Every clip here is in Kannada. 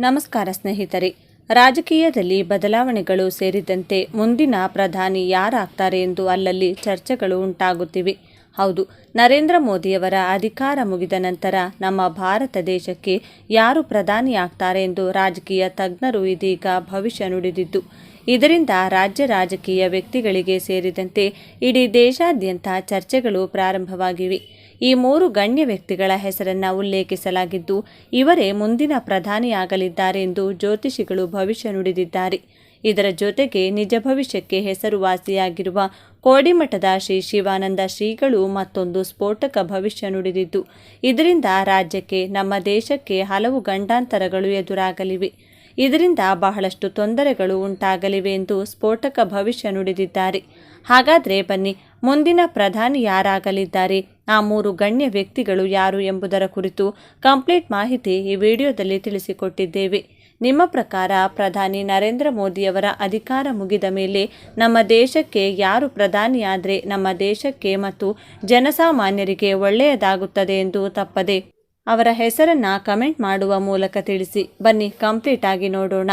ನಮಸ್ಕಾರ ಸ್ನೇಹಿತರೆ. ರಾಜಕೀಯದಲ್ಲಿ ಬದಲಾವಣೆಗಳು ಸೇರಿದಂತೆ ಮುಂದಿನ ಪ್ರಧಾನಿ ಯಾರಾಗ್ತಾರೆ ಎಂದು ಅಲ್ಲಲ್ಲಿ ಚರ್ಚೆಗಳು ಉಂಟಾಗುತ್ತಿವೆ. ಹೌದು, ನರೇಂದ್ರ ಮೋದಿಯವರ ಅಧಿಕಾರ ಮುಗಿದ ನಂತರ ನಮ್ಮ ಭಾರತ ದೇಶಕ್ಕೆ ಯಾರು ಪ್ರಧಾನಿ ಆಗ್ತಾರೆ ಎಂದು ರಾಜಕೀಯ ತಜ್ಞರು ಇದೀಗ ಭವಿಷ್ಯ ನುಡಿದಿದ್ದು. ಇದರಿಂದ ರಾಜ್ಯ ರಾಜಕೀಯ ವ್ಯಕ್ತಿಗಳಿಗೆ ಸೇರಿದಂತೆ ಇಡೀ ದೇಶಾದ್ಯಂತ ಚರ್ಚೆಗಳು ಪ್ರಾರಂಭವಾಗಿವೆ. ಈ ಮೂರು ಗಣ್ಯ ವ್ಯಕ್ತಿಗಳ ಹೆಸರನ್ನ ಉಲ್ಲೇಖಿಸಲಾಗಿದ್ದು, ಇವರೇ ಮುಂದಿನ ಪ್ರಧಾನಿಯಾಗಲಿದ್ದಾರೆ ಎಂದು ಜ್ಯೋತಿಷಿಗಳು ಭವಿಷ್ಯ ನುಡಿದಿದ್ದಾರೆ. ಇದರ ಜೊತೆಗೆ ನಿಜ ಭವಿಷ್ಯಕ್ಕೆ ಹೆಸರುವಾಸಿಯಾಗಿರುವ ಕೋಡಿಮಠದ ಶ್ರೀ ಶಿವಾನಂದ ಶ್ರೀಗಳು ಮತ್ತೊಂದು ಸ್ಫೋಟಕ ಭವಿಷ್ಯ ನುಡಿದಿದ್ದು, ಇದರಿಂದ ರಾಜ್ಯಕ್ಕೆ, ನಮ್ಮ ದೇಶಕ್ಕೆ ಹಲವು ಗಂಡಾಂತರಗಳು ಎದುರಾಗಲಿವೆ. ಇದರಿಂದ ಬಹಳಷ್ಟು ತೊಂದರೆಗಳು ಉಂಟಾಗಲಿವೆ ಎಂದು ಸ್ಫೋಟಕ ಭವಿಷ್ಯ ನುಡಿದಿದ್ದಾರೆ. ಹಾಗಾದರೆ ಬನ್ನಿ, ಮುಂದಿನ ಪ್ರಧಾನಿ ಯಾರಾಗಲಿದ್ದಾರೆ? ಆ ಮೂರು ಗಣ್ಯ ವ್ಯಕ್ತಿಗಳು ಯಾರು ಎಂಬುದರ ಕುರಿತು ಕಂಪ್ಲೀಟ್ ಮಾಹಿತಿ ಈ ವಿಡಿಯೋದಲ್ಲಿ ತಿಳಿಸಿಕೊಟ್ಟಿದ್ದೇವೆ. ನಿಮ್ಮ ಪ್ರಕಾರ ಪ್ರಧಾನಿ ನರೇಂದ್ರ ಮೋದಿಯವರ ಅಧಿಕಾರ ಮುಗಿದ ಮೇಲೆ ನಮ್ಮ ದೇಶಕ್ಕೆ ಯಾರು ಪ್ರಧಾನಿಯಾದರೆ ನಮ್ಮ ದೇಶಕ್ಕೆ ಮತ್ತು ಜನಸಾಮಾನ್ಯರಿಗೆ ಒಳ್ಳೆಯದಾಗುತ್ತದೆ ಎಂದು ತಪ್ಪದೆ. ಅವರ ಹೆಸರನ್ನ ಕಮೆಂಟ್ ಮಾಡುವ ಮೂಲಕ ತಿಳಿಸಿ. ಬನ್ನಿ, ಕಂಪ್ಲೀಟ್ ಆಗಿ ನೋಡೋಣ.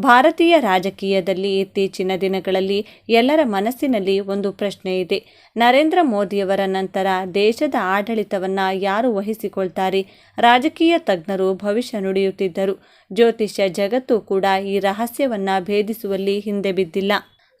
ಭಾರತೀಯ ರಾಜಕೀಯದಲ್ಲಿ ಇತ್ತೀಚಿನ ದಿನಗಳಲ್ಲಿ ಎಲ್ಲರ ಮನಸ್ಸಿನಲ್ಲಿ ಒಂದು ಪ್ರಶ್ನೆ ಇದೆ. ನರೇಂದ್ರ ಮೋದಿಯವರ ನಂತರ ದೇಶದ ಆಡಳಿತವನ್ನು ಯಾರು ವಹಿಸಿಕೊಳ್ತಾರೆ? ರಾಜಕೀಯ ತಜ್ಞರು ಭವಿಷ್ಯ ನುಡಿಯುತ್ತಿದ್ದರು. ಜ್ಯೋತಿಷ್ಯ ಜಗತ್ತು ಕೂಡ ಈ ರಹಸ್ಯವನ್ನು ಭೇದಿಸುವಲ್ಲಿ ಹಿಂದೆ ಬಿದ್ದಿಲ್ಲ.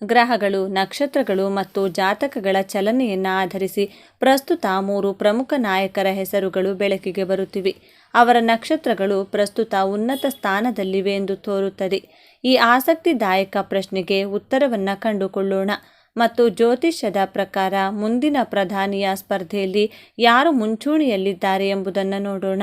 ಗ್ರಹಗಳು, ನಕ್ಷತ್ರಗಳು ಮತ್ತು ಜಾತಕಗಳ ಚಲನೆಯನ್ನು ಆಧರಿಸಿ ಪ್ರಸ್ತುತ ಮೂರು ಪ್ರಮುಖ ನಾಯಕರ ಹೆಸರುಗಳು ಬೆಳಕಿಗೆ ಬರುತ್ತಿವೆ. ಅವರ ನಕ್ಷತ್ರಗಳು ಪ್ರಸ್ತುತ ಉನ್ನತ ಸ್ಥಾನದಲ್ಲಿವೆ ಎಂದು ತೋರುತ್ತದೆ. ಈ ಆಸಕ್ತಿದಾಯಕ ಪ್ರಶ್ನೆಗೆ ಉತ್ತರವನ್ನು ಕಂಡುಕೊಳ್ಳೋಣ. ಮತ್ತು ಜ್ಯೋತಿಷ್ಯದ ಪ್ರಕಾರ ಮುಂದಿನ ಪ್ರಧಾನಿಯ ಸ್ಪರ್ಧೆಯಲ್ಲಿ ಯಾರು ಮುಂಚೂಣಿಯಲ್ಲಿದ್ದಾರೆ ಎಂಬುದನ್ನು ನೋಡೋಣ.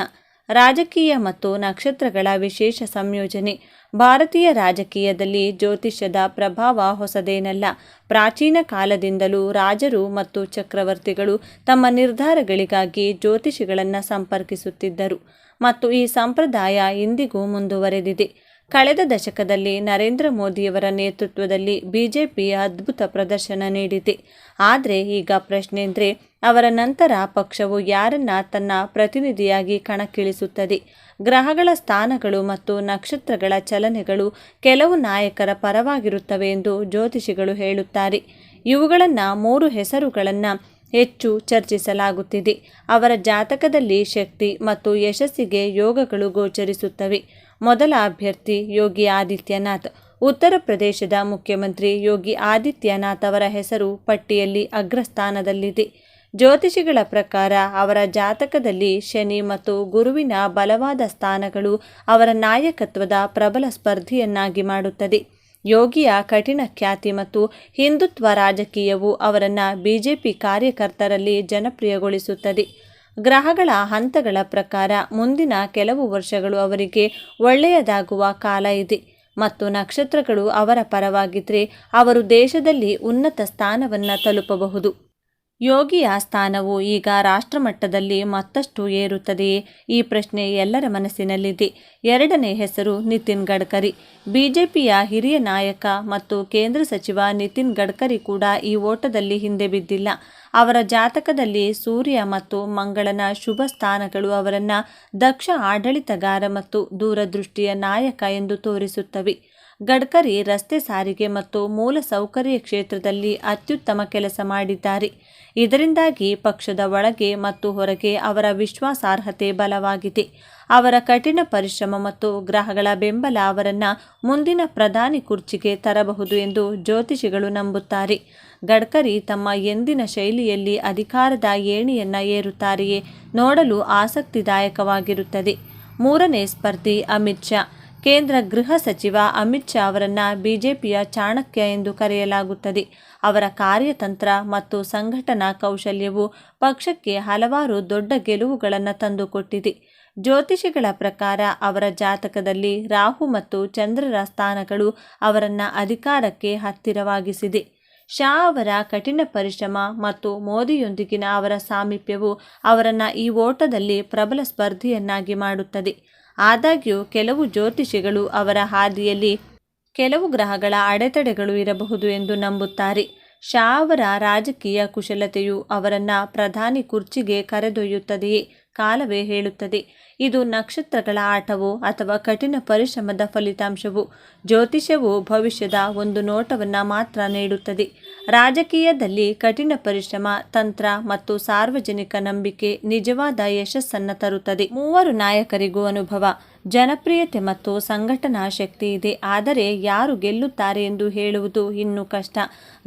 ರಾಜಕೀಯ ಮತ್ತು ನಕ್ಷತ್ರಗಳ ವಿಶೇಷ ಸಂಯೋಜನೆ. ಭಾರತೀಯ ರಾಜಕೀಯದಲ್ಲಿ ಜ್ಯೋತಿಷ್ಯದ ಪ್ರಭಾವ ಹೊಸದೇನಲ್ಲ. ಪ್ರಾಚೀನ ಕಾಲದಿಂದಲೂ ರಾಜರು ಮತ್ತು ಚಕ್ರವರ್ತಿಗಳು ತಮ್ಮ ನಿರ್ಧಾರಗಳಿಗಾಗಿ ಜ್ಯೋತಿಷಿಗಳನ್ನು ಸಂಪರ್ಕಿಸುತ್ತಿದ್ದರು. ಮತ್ತು ಈ ಸಂಪ್ರದಾಯ ಇಂದಿಗೂ ಮುಂದುವರೆದಿದೆ. ಕಳೆದ ದಶಕದಲ್ಲಿ ನರೇಂದ್ರ ಮೋದಿಯವರ ನೇತೃತ್ವದಲ್ಲಿ ಬಿಜೆಪಿ ಅದ್ಭುತ ಪ್ರದರ್ಶನ ನೀಡಿದೆ. ಆದರೆ ಈಗ ಪ್ರಶ್ನೆ ಅಂದರೆ ಅವರ ನಂತರ ಪಕ್ಷವು ಯಾರನ್ನ ತನ್ನ ಪ್ರತಿನಿಧಿಯಾಗಿ ಕಣಕ್ಕಿಳಿಸುತ್ತದೆ? ಗ್ರಹಗಳ ಸ್ಥಾನಗಳು ಮತ್ತು ನಕ್ಷತ್ರಗಳ ಚಲನೆಗಳು ಕೆಲವು ನಾಯಕರ ಪರವಾಗಿರುತ್ತವೆ ಎಂದು ಜ್ಯೋತಿಷಿಗಳು ಹೇಳುತ್ತಾರೆ. ಇವುಗಳನ್ನು ಮೂರು ಹೆಸರುಗಳನ್ನು ಹೆಚ್ಚು ಚರ್ಚಿಸಲಾಗುತ್ತಿದೆ. ಅವರ ಜಾತಕದಲ್ಲಿ ಶಕ್ತಿ ಮತ್ತು ಯಶಸ್ಸಿಗೆ ಯೋಗಗಳು ಗೋಚರಿಸುತ್ತವೆ. ಮೊದಲ ಅಭ್ಯರ್ಥಿ ಯೋಗಿ ಆದಿತ್ಯನಾಥ್. ಉತ್ತರ ಪ್ರದೇಶದ ಮುಖ್ಯಮಂತ್ರಿ ಯೋಗಿ ಆದಿತ್ಯನಾಥ್ ಅವರ ಹೆಸರು ಪಟ್ಟಿಯಲ್ಲಿ ಅಗ್ರಸ್ಥಾನದಲ್ಲಿದೆ. ಜ್ಯೋತಿಷಿಗಳ ಪ್ರಕಾರ ಅವರ ಜಾತಕದಲ್ಲಿ ಶನಿ ಮತ್ತು ಗುರುವಿನ ಬಲವಾದ ಸ್ಥಾನಗಳು ಅವರ ನಾಯಕತ್ವದ ಪ್ರಬಲ ಸ್ಪರ್ಧಿಯನ್ನಾಗಿ ಮಾಡುತ್ತದೆ. ಯೋಗಿಯ ಕಠಿಣ ಖ್ಯಾತಿ ಮತ್ತು ಹಿಂದುತ್ವ ರಾಜಕೀಯವು ಅವರನ್ನು ಬಿಜೆಪಿ ಕಾರ್ಯಕರ್ತರಲ್ಲಿ ಜನಪ್ರಿಯಗೊಳಿಸುತ್ತದೆ. ಗ್ರಹಗಳ ಹಂತಗಳ ಪ್ರಕಾರ ಮುಂದಿನ ಕೆಲವು ವರ್ಷಗಳು ಅವರಿಗೆ ಒಳ್ಳೆಯದಾಗುವ ಕಾಲ ಇದೆ. ಮತ್ತು ನಕ್ಷತ್ರಗಳು ಅವರ ಪರವಾಗಿದ್ದರೆ ಅವರು ದೇಶದಲ್ಲಿ ಉನ್ನತ ಸ್ಥಾನವನ್ನು ತಲುಪಬಹುದು. ಯೋಗಿಯ ಸ್ಥಾನವು ಈಗ ರಾಷ್ಟ್ರಮಟ್ಟದಲ್ಲಿ ಮತ್ತಷ್ಟು ಏರುತ್ತದೆಯೇ ಈ ಪ್ರಶ್ನೆ ಎಲ್ಲರ ಮನಸ್ಸಿನಲ್ಲಿದೆ. ಎರಡನೇ ಹೆಸರು ನಿತಿನ್ ಗಡ್ಕರಿ. ಬಿಜೆಪಿಯ ಹಿರಿಯ ನಾಯಕ ಮತ್ತು ಕೇಂದ್ರ ಸಚಿವ ನಿತಿನ್ ಗಡ್ಕರಿ ಕೂಡ ಈ ಓಟದಲ್ಲಿ ಹಿಂದೆ ಬಿದ್ದಿಲ್ಲ. ಅವರ ಜಾತಕದಲ್ಲಿ ಸೂರ್ಯ ಮತ್ತು ಮಂಗಳನ ಶುಭ ಸ್ಥಾನಗಳು ಅವರನ್ನು ದಕ್ಷ ಆಡಳಿತಗಾರ ಮತ್ತು ದೂರದೃಷ್ಟಿಯ ನಾಯಕ ಎಂದು ತೋರಿಸುತ್ತವೆ. ಗಡ್ಕರಿ ರಸ್ತೆ ಸಾರಿಗೆ ಮತ್ತು ಮೂಲ ಸೌಕರ್ಯ ಕ್ಷೇತ್ರದಲ್ಲಿ ಅತ್ಯುತ್ತಮ ಕೆಲಸ ಮಾಡಿದ್ದಾರೆ. ಇದರಿಂದಾಗಿ ಪಕ್ಷದ ಒಳಗೆ ಮತ್ತು ಹೊರಗೆ ಅವರ ವಿಶ್ವಾಸಾರ್ಹತೆ ಬಲವಾಗಿದೆ. ಅವರ ಕಠಿಣ ಪರಿಶ್ರಮ ಮತ್ತು ಗ್ರಹಗಳ ಬೆಂಬಲ ಅವರನ್ನು ಮುಂದಿನ ಪ್ರಧಾನಿ ಕುರ್ಚಿಗೆ ತರಬಹುದು ಎಂದು ಜ್ಯೋತಿಷಿಗಳು ನಂಬುತ್ತಾರೆ. ಗಡ್ಕರಿ ತಮ್ಮ ಎಂದಿನ ಶೈಲಿಯಲ್ಲಿ ಅಧಿಕಾರದ ಏಣಿಯನ್ನು ಏರುತ್ತಾರೆಯೇ ನೋಡಲು ಆಸಕ್ತಿದಾಯಕವಾಗಿರುತ್ತದೆ. ಮೂರನೇ ಸ್ಪರ್ಧಿ ಅಮಿತ್ ಶಾ. ಕೇಂದ್ರ ಗೃಹ ಸಚಿವ ಅಮಿತ್ ಶಾ ಅವರನ್ನು ಬಿಜೆಪಿಯ ಚಾಣಕ್ಯ ಎಂದು ಕರೆಯಲಾಗುತ್ತದೆ. ಅವರ ಕಾರ್ಯತಂತ್ರ ಮತ್ತು ಸಂಘಟನಾ ಕೌಶಲ್ಯವು ಪಕ್ಷಕ್ಕೆ ಹಲವಾರು ದೊಡ್ಡ ಗೆಲುವುಗಳನ್ನು ತಂದುಕೊಟ್ಟಿದೆ. ಜ್ಯೋತಿಷಿಗಳ ಪ್ರಕಾರ ಅವರ ಜಾತಕದಲ್ಲಿ ರಾಹು ಮತ್ತು ಚಂದ್ರರ ಸ್ಥಾನಗಳು ಅವರನ್ನು ಅಧಿಕಾರಕ್ಕೆ ಹತ್ತಿರವಾಗಿಸಿದೆ. ಶಾ ಅವರ ಕಠಿಣ ಪರಿಶ್ರಮ ಮತ್ತು ಮೋದಿಯೊಂದಿಗಿನ ಅವರ ಸಾಮೀಪ್ಯವು ಅವರನ್ನು ಈ ಓಟದಲ್ಲಿ ಪ್ರಬಲ ಸ್ಪರ್ಧಿಯನ್ನಾಗಿ ಮಾಡುತ್ತದೆ. ಆದಾಗ್ಯೂ ಕೆಲವು ಜ್ಯೋತಿಷಿಗಳು ಅವರ ಹಾದಿಯಲ್ಲಿ ಕೆಲವು ಗ್ರಹಗಳ ಅಡೆತಡೆಗಳು ಇರಬಹುದು ಎಂದು ನಂಬುತ್ತಾರೆ. ಶಾ ಅವರ ರಾಜಕೀಯ ಕುಶಲತೆಯು ಅವರನ್ನು ಪ್ರಧಾನಿ ಕುರ್ಚಿಗೆ ಕರೆದೊಯ್ಯುತ್ತದೆಯೇ ಕಾಲವೇ ಹೇಳುತ್ತದೆ. ಇದು ನಕ್ಷತ್ರಗಳ ಆಟವೋ ಅಥವಾ ಕಠಿಣ ಪರಿಶ್ರಮದ ಫಲಿತಾಂಶವು ಜ್ಯೋತಿಷ್ಯವು ಭವಿಷ್ಯದ ಒಂದು ನೋಟವನ್ನು ಮಾತ್ರ ನೀಡುತ್ತದೆ. ರಾಜಕೀಯದಲ್ಲಿ ಕಠಿಣ ಪರಿಶ್ರಮ, ತಂತ್ರ ಮತ್ತು ಸಾರ್ವಜನಿಕ ನಂಬಿಕೆ ನಿಜವಾದ ಯಶಸ್ಸನ್ನು ತರುತ್ತದೆ. ಮೂವರು ನಾಯಕರಿಗೂ ಅನುಭವ. ಜನಪ್ರಿಯತೆ ಮತ್ತು ಸಂಘಟನಾ ಶಕ್ತಿ ಇದೆ. ಆದರೆ ಯಾರು ಗೆಲ್ಲುತ್ತಾರೆ ಎಂದು ಹೇಳುವುದು ಇನ್ನೂ ಕಷ್ಟ.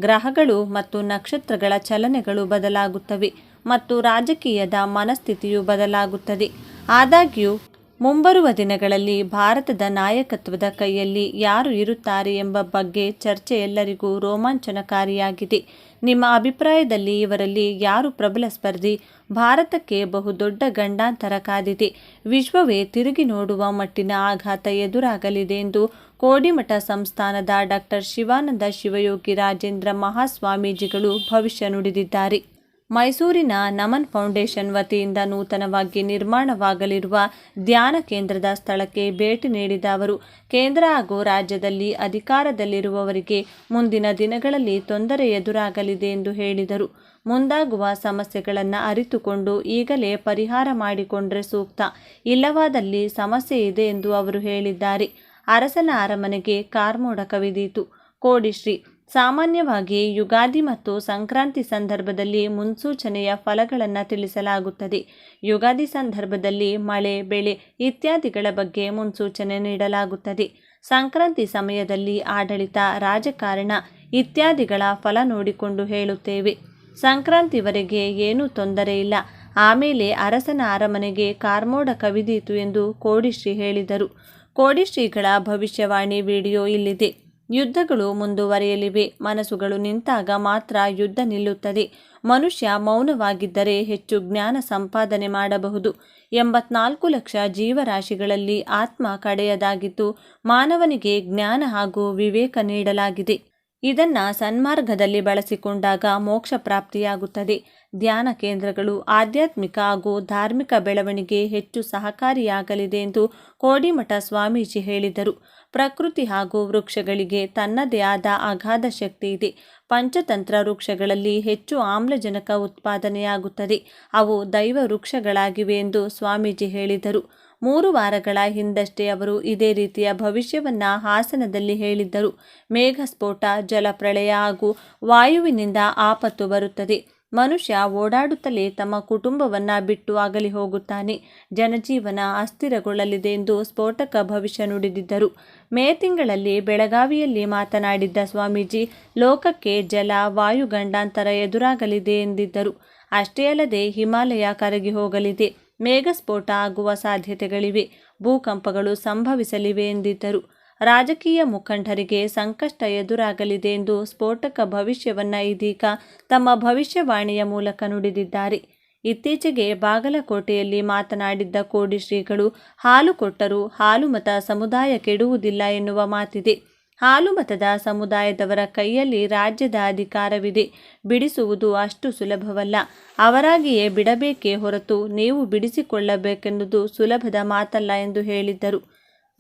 ಗ್ರಹಗಳು ಮತ್ತು ನಕ್ಷತ್ರಗಳ ಚಲನೆಗಳು ಬದಲಾಗುತ್ತವೆ ಮತ್ತು ರಾಜಕೀಯದ ಮನಸ್ಥಿತಿಯು ಬದಲಾಗುತ್ತದೆ. ಆದಾಗ್ಯೂ ಮುಂಬರುವ ದಿನಗಳಲ್ಲಿ ಭಾರತದ ನಾಯಕತ್ವದ ಕೈಯಲ್ಲಿ ಯಾರು ಇರುತ್ತಾರೆ ಎಂಬ ಬಗ್ಗೆ ಚರ್ಚೆ ಎಲ್ಲರಿಗೂ ರೋಮಾಂಚನಕಾರಿಯಾಗಿದೆ. ನಿಮ್ಮ ಅಭಿಪ್ರಾಯದಲ್ಲಿ ಇವರಲ್ಲಿ ಯಾರು ಪ್ರಬಲ ಸ್ಪರ್ಧಿ? ಭಾರತಕ್ಕೆ ಬಹುದೊಡ್ಡ ಗಂಡಾಂತರ ಕಾದಿದೆ. ವಿಶ್ವವೇ ತಿರುಗಿ ನೋಡುವ ಮಟ್ಟಿನ ಆಘಾತ ಎದುರಾಗಲಿದೆ ಎಂದು ಕೋಡಿಮಠ ಸಂಸ್ಥಾನದ ಡಾಕ್ಟರ್ ಶಿವಾನಂದ ಶಿವಯೋಗಿ ರಾಜೇಂದ್ರ ಮಹಾಸ್ವಾಮೀಜಿಗಳು ಭವಿಷ್ಯ ನುಡಿದಿದ್ದಾರೆ. ಮೈಸೂರಿನ ನಮನ್ ಫೌಂಡೇಶನ್ ವತಿಯಿಂದ ನೂತನವಾಗಿ ನಿರ್ಮಾಣವಾಗಲಿರುವ ಧ್ಯಾನ ಕೇಂದ್ರದ ಸ್ಥಳಕ್ಕೆ ಭೇಟಿ ನೀಡಿದ ಅವರು, ಕೇಂದ್ರ ಹಾಗೂ ರಾಜ್ಯದಲ್ಲಿ ಅಧಿಕಾರದಲ್ಲಿರುವವರಿಗೆ ಮುಂದಿನ ದಿನಗಳಲ್ಲಿ ತೊಂದರೆ ಎದುರಾಗಲಿದೆ ಎಂದು ಹೇಳಿದರು. ಮುಂದಾಗುವ ಸಮಸ್ಯೆಗಳನ್ನು ಅರಿತುಕೊಂಡು ಈಗಲೇ ಪರಿಹಾರ ಮಾಡಿಕೊಂಡರೆ ಸೂಕ್ತ. ಇಲ್ಲವಾದಲ್ಲಿ ಸಮಸ್ಯೆ ಇದೆ ಎಂದು ಅವರು ಹೇಳಿದ್ದಾರೆ. ಅರಸನ ಅರಮನೆಗೆ ಕಾರ್ಮೋಡ ಕವಿದೀತು. ಕೋಡಿಶ್ರೀ ಸಾಮಾನ್ಯವಾಗಿ ಯುಗಾದಿ ಮತ್ತು ಸಂಕ್ರಾಂತಿ ಸಂದರ್ಭದಲ್ಲಿ ಮುನ್ಸೂಚನೆಯ ಫಲಗಳನ್ನು ತಿಳಿಸಲಾಗುತ್ತದೆ. ಯುಗಾದಿ ಸಂದರ್ಭದಲ್ಲಿ ಮಳೆ, ಬೆಳೆ ಇತ್ಯಾದಿಗಳ ಬಗ್ಗೆ ಮುನ್ಸೂಚನೆ ನೀಡಲಾಗುತ್ತದೆ. ಸಂಕ್ರಾಂತಿ ಸಮಯದಲ್ಲಿ ಆಡಳಿತ, ರಾಜಕಾರಣ ಇತ್ಯಾದಿಗಳ ಫಲ ನೋಡಿಕೊಂಡು ಹೇಳುತ್ತೇವೆ. ಸಂಕ್ರಾಂತಿವರೆಗೆ ಏನೂ ತೊಂದರೆ ಇಲ್ಲ. ಆಮೇಲೆ ಅರಸನ ಅರಮನೆಗೆ ಕಾರ್ಮೋಡ ಕವಿದೀತು ಎಂದು ಕೋಡಿಶ್ರೀ ಹೇಳಿದರು. ಕೋಡಿಶ್ರೀಗಳ ಭವಿಷ್ಯವಾಣಿ ವಿಡಿಯೋ ಇಲ್ಲಿದೆ. ಯುದ್ಧಗಳು ಮುಂದುವರಿಯಲಿವೆ. ಮನಸ್ಸುಗಳು ನಿಂತಾಗ ಮಾತ್ರ ಯುದ್ಧ ನಿಲ್ಲುತ್ತದೆ. ಮನುಷ್ಯ ಮೌನವಾಗಿದ್ದರೆ ಹೆಚ್ಚು ಜ್ಞಾನ ಸಂಪಾದನೆ ಮಾಡಬಹುದು. ಎಂಬತ್ನಾಲ್ಕು ಲಕ್ಷ ಜೀವರಾಶಿಗಳಲ್ಲಿ ಆತ್ಮ ಕಡೆಯದಾಗಿದ್ದು ಮಾನವನಿಗೆ ಜ್ಞಾನ ಹಾಗೂ ವಿವೇಕ ನೀಡಲಾಗಿದೆ. ಇದನ್ನ ಸನ್ಮಾರ್ಗದಲ್ಲಿ ಬಳಸಿಕೊಂಡಾಗ ಮೋಕ್ಷ ಪ್ರಾಪ್ತಿಯಾಗುತ್ತದೆ. ಧ್ಯಾನ ಕೇಂದ್ರಗಳು ಆಧ್ಯಾತ್ಮಿಕ ಹಾಗೂ ಧಾರ್ಮಿಕ ಬೆಳವಣಿಗೆ ಹೆಚ್ಚು ಸಹಕಾರಿಯಾಗಲಿದೆ ಎಂದು ಕೋಡಿಮಠ ಸ್ವಾಮೀಜಿ ಹೇಳಿದರು. ಪ್ರಕೃತಿ ಹಾಗೂ ವೃಕ್ಷಗಳಿಗೆ ತನ್ನದೇ ಆದ ಅಗಾಧ ಶಕ್ತಿ ಇದೆ. ಪಂಚತಂತ್ರ ವೃಕ್ಷಗಳಲ್ಲಿ ಹೆಚ್ಚು ಆಮ್ಲಜನಕ ಉತ್ಪಾದನೆಯಾಗುತ್ತದೆ. ಅವು ದೈವ ವೃಕ್ಷಗಳಾಗಿವೆ ಎಂದು ಸ್ವಾಮೀಜಿ ಹೇಳಿದರು. ಮೂರು ವಾರಗಳ ಹಿಂದಷ್ಟೇ ಅವರು ಇದೇ ರೀತಿಯ ಭವಿಷ್ಯವನ್ನ ಹಾಸನದಲ್ಲಿ ಹೇಳಿದ್ದರು. ಮೇಘಸ್ಫೋಟ ಜಲಪ್ರಳಯ ಹಾಗೂ ವಾಯುವಿನಿಂದ ಆಪತ್ತು ಬರುತ್ತದೆ. ಮನುಷ್ಯ ಓಡಾಡುತ್ತಲೇ ತಮ್ಮ ಕುಟುಂಬವನ್ನ ಬಿಟ್ಟು ಆಗಲಿ ಹೋಗುತ್ತಾನೆ. ಜನಜೀವನ ಅಸ್ಥಿರಗೊಳ್ಳಲಿದೆ ಎಂದು ಸ್ಫೋಟಕ ಭವಿಷ್ಯ ನುಡಿದಿದ್ದರು. ಮೇ ತಿಂಗಳಲ್ಲಿ ಬೆಳಗಾವಿಯಲ್ಲಿ ಮಾತನಾಡಿದ್ದ ಸ್ವಾಮೀಜಿ, ಲೋಕಕ್ಕೆ ಜಲ, ವಾಯು ಗಂಡಾಂತರ ಎದುರಾಗಲಿದೆ ಎಂದಿದ್ದರು. ಅಷ್ಟೇ ಅಲ್ಲದೆ ಹಿಮಾಲಯ ಕರಗಿ ಹೋಗಲಿದೆ. ಮೇಘಸ್ಫೋಟ ಆಗುವ ಸಾಧ್ಯತೆಗಳಿವೆ. ಭೂಕಂಪಗಳು ಸಂಭವಿಸಲಿವೆ ಎಂದಿದ್ದರು. ರಾಜಕೀಯ ಮುಖಂಡರಿಗೆ ಸಂಕಷ್ಟ ಎದುರಾಗಲಿದೆ ಎಂದು ಸ್ಫೋಟಕ ಭವಿಷ್ಯವನ್ನು ಇದೀಗ ತಮ್ಮ ಭವಿಷ್ಯವಾಣಿಯ ಮೂಲಕ ನುಡಿದಿದ್ದಾರೆ. ಇತ್ತೀಚೆಗೆ ಬಾಗಲಕೋಟೆಯಲ್ಲಿ ಮಾತನಾಡಿದ್ದ ಕೋಡಿ ಶ್ರೀಗಳು ಹಾಲು ಕೊಟ್ಟರೂ ಹಾಲು ಮತ ಸಮುದಾಯ ಕೆಡುವುದಿಲ್ಲ ಎನ್ನುವ ಮಾತಿದೆ. ಹಾಲು ಮತದ ಸಮುದಾಯದವರ ಕೈಯಲ್ಲಿ ರಾಜ್ಯದ ಅಧಿಕಾರವಿದೆ. ಬಿಡಿಸುವುದು ಅಷ್ಟು ಸುಲಭವಲ್ಲ. ಅವರಾಗಿಯೇ ಬಿಡಬೇಕೇ ಹೊರತು ನೀವು ಬಿಡಿಸಿಕೊಳ್ಳಬೇಕೆನ್ನುವುದು ಸುಲಭದ ಮಾತಲ್ಲ ಎಂದು ಹೇಳಿದ್ದರು.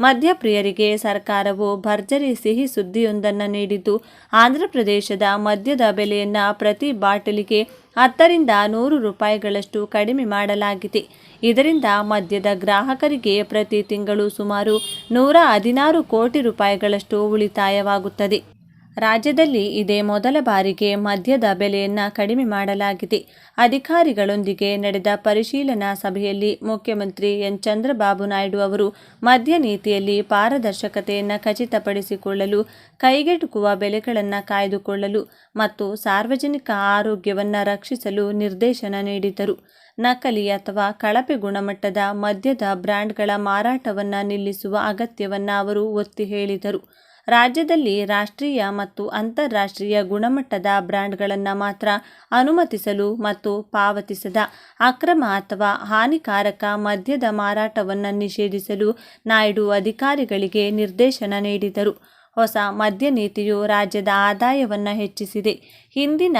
ಮಧ್ಯಪ್ರಿಯರಿಗೆ ಸರ್ಕಾರವು ಭರ್ಜರಿ ಸಿಹಿ ಸುದ್ದಿಯೊಂದನ್ನು ನೀಡಿದ್ದು, ಆಂಧ್ರಪ್ರದೇಶದ ಮದ್ಯದ ಬೆಲೆಯನ್ನು ಪ್ರತಿ ಬಾಟಲಿಗೆ ಹತ್ತರಿಂದ ನೂರು ರೂಪಾಯಿಗಳಷ್ಟು ಕಡಿಮೆ ಮಾಡಲಾಗಿದೆ. ಇದರಿಂದ ಮದ್ಯದ ಗ್ರಾಹಕರಿಗೆ ಪ್ರತಿ ತಿಂಗಳು ಸುಮಾರು ನೂರ ಹದಿನಾರು ಕೋಟಿ ರೂಪಾಯಿಗಳಷ್ಟು ಉಳಿತಾಯವಾಗುತ್ತದೆ. ರಾಜ್ಯದಲ್ಲಿ ಇದೇ ಮೊದಲ ಬಾರಿಗೆ ಮದ್ಯದ ಬೆಲೆಯನ್ನು ಕಡಿಮೆ ಮಾಡಲಾಗಿದೆ. ಅಧಿಕಾರಿಗಳೊಂದಿಗೆ ನಡೆದ ಪರಿಶೀಲನಾ ಸಭೆಯಲ್ಲಿ ಮುಖ್ಯಮಂತ್ರಿ ಎನ್. ಚಂದ್ರಬಾಬು ನಾಯ್ಡು ಅವರು ಮದ್ಯ ನೀತಿಯಲ್ಲಿ ಪಾರದರ್ಶಕತೆಯನ್ನು ಖಚಿತಪಡಿಸಿಕೊಳ್ಳಲು, ಕೈಗೆಟುಕುವ ಬೆಲೆಗಳನ್ನು ಕಾಯ್ದುಕೊಳ್ಳಲು ಮತ್ತು ಸಾರ್ವಜನಿಕ ಆರೋಗ್ಯವನ್ನು ರಕ್ಷಿಸಲು ನಿರ್ದೇಶನ ನೀಡಿದರು ನಕಲಿ ಅಥವಾ ಕಳಪೆ ಗುಣಮಟ್ಟದ ಮದ್ಯದ ಬ್ರ್ಯಾಂಡ್ಗಳ ಮಾರಾಟವನ್ನು ನಿಲ್ಲಿಸುವ ಅಗತ್ಯವನ್ನು ಅವರು ಒತ್ತಿ ಹೇಳಿದರು. ರಾಜ್ಯದಲ್ಲಿ ರಾಷ್ಟ್ರೀಯ ಮತ್ತು ಅಂತಾರಾಷ್ಟ್ರೀಯ ಗುಣಮಟ್ಟದ ಬ್ರ್ಯಾಂಡ್ಗಳನ್ನು ಮಾತ್ರ ಅನುಮತಿಸಲು ಮತ್ತು ಪಾವತಿಸದ ಅಕ್ರಮ ಅಥವಾ ಹಾನಿಕಾರಕ ಮದ್ಯದ ಮಾರಾಟವನ್ನು ನಿಷೇಧಿಸಲು ನಾಯ್ಡು ಅಧಿಕಾರಿಗಳಿಗೆ ನಿರ್ದೇಶನ ನೀಡಿದರು. ಹೊಸ ಮದ್ಯ ನೀತಿಯು ರಾಜ್ಯದ ಆದಾಯವನ್ನು ಹೆಚ್ಚಿಸಿದೆ. ಹಿಂದಿನ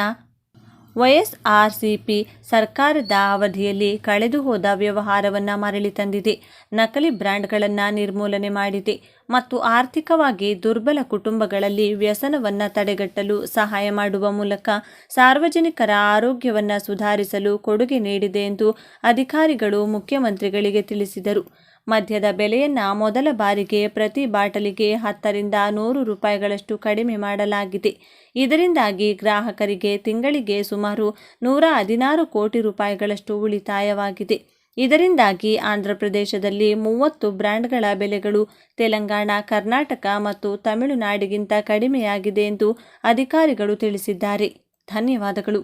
ವೈಎಸ್ಆರ್ಸಿಪಿ ಸರ್ಕಾರದ ಅವಧಿಯಲ್ಲಿ ಕಳೆದು ಹೋದ ವ್ಯವಹಾರವನ್ನು ಮರಳಿ ತಂದಿದೆ. ನಕಲಿ ಬ್ರ್ಯಾಂಡ್ಗಳನ್ನು ನಿರ್ಮೂಲನೆ ಮಾಡಿದೆ ಮತ್ತು ಆರ್ಥಿಕವಾಗಿ ದುರ್ಬಲ ಕುಟುಂಬಗಳಲ್ಲಿ ವ್ಯಸನವನ್ನು ತಡೆಗಟ್ಟಲು ಸಹಾಯ ಮಾಡುವ ಮೂಲಕ ಸಾರ್ವಜನಿಕರ ಆರೋಗ್ಯವನ್ನು ಸುಧಾರಿಸಲು ಕೊಡುಗೆ ನೀಡಿದೆ ಎಂದು ಅಧಿಕಾರಿಗಳು ಮುಖ್ಯಮಂತ್ರಿಗಳಿಗೆ ತಿಳಿಸಿದರು. ಮದ್ಯದ ಬೆಲೆಯನ್ನು ಮೊದಲ ಬಾರಿಗೆ ಪ್ರತಿ ಬಾಟಲಿಗೆ ಹತ್ತರಿಂದ ನೂರು ರೂಪಾಯಿಗಳಷ್ಟು ಕಡಿಮೆ ಮಾಡಲಾಗಿದೆ. ಇದರಿಂದಾಗಿ ಗ್ರಾಹಕರಿಗೆ ತಿಂಗಳಿಗೆ ಸುಮಾರು ನೂರ ಹದಿನಾರು ಕೋಟಿ ರೂಪಾಯಿಗಳಷ್ಟು ಉಳಿತಾಯವಾಗಿದೆ. ಇದರಿಂದಾಗಿ ಆಂಧ್ರಪ್ರದೇಶದಲ್ಲಿ ಮೂವತ್ತು ಬ್ರ್ಯಾಂಡ್ಗಳ ಬೆಲೆಗಳು ತೆಲಂಗಾಣ, ಕರ್ನಾಟಕ ಮತ್ತು ತಮಿಳುನಾಡಿಗಿಂತ ಕಡಿಮೆಯಾಗಿದೆ ಎಂದು ಅಧಿಕಾರಿಗಳು ತಿಳಿಸಿದ್ದಾರೆ. ಧನ್ಯವಾದಗಳು.